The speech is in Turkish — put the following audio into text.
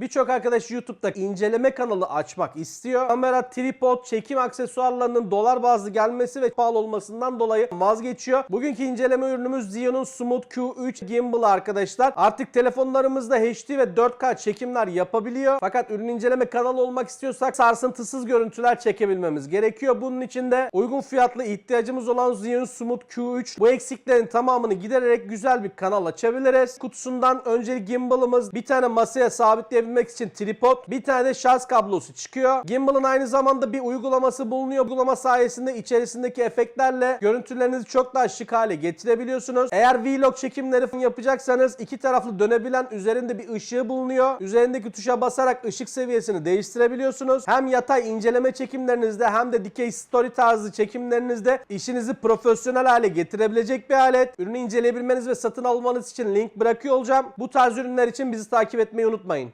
Birçok arkadaş YouTube'da inceleme kanalı açmak istiyor. Kamera, tripod, çekim aksesuarlarının dolar bazlı gelmesi ve pahalı olmasından dolayı vazgeçiyor. Bugünkü inceleme ürünümüz Zion'un Smooth Q3 Gimbal arkadaşlar. Artık telefonlarımızda HD ve 4K çekimler yapabiliyor. Fakat ürün inceleme kanalı olmak istiyorsak sarsıntısız görüntüler çekebilmemiz gerekiyor. Bunun için de uygun fiyatlı ihtiyacımız olan Zion'un Smooth Q3 bu eksiklerin tamamını gidererek güzel bir kanal açabiliriz. Kutusundan önce gimbalımız bir tane masaya sabitleyebilmek için tripod, bir tane de şarj kablosu çıkıyor. Gimbal'ın aynı zamanda bir uygulaması bulunuyor. Uygulama sayesinde içerisindeki efektlerle görüntülerinizi çok daha şık hale getirebiliyorsunuz. Eğer vlog çekimleri yapacaksanız iki taraflı dönebilen üzerinde bir ışığı bulunuyor. Üzerindeki tuşa basarak ışık seviyesini değiştirebiliyorsunuz. Hem yatay inceleme çekimlerinizde hem de dikey story tarzı çekimlerinizde işinizi profesyonel hale getirebilecek bir alet. Ürünü inceleyebilmeniz ve satın almanız için link bırakıyor olacağım. Bu tarz ürünler için bizi takip etmeyi unutmayın.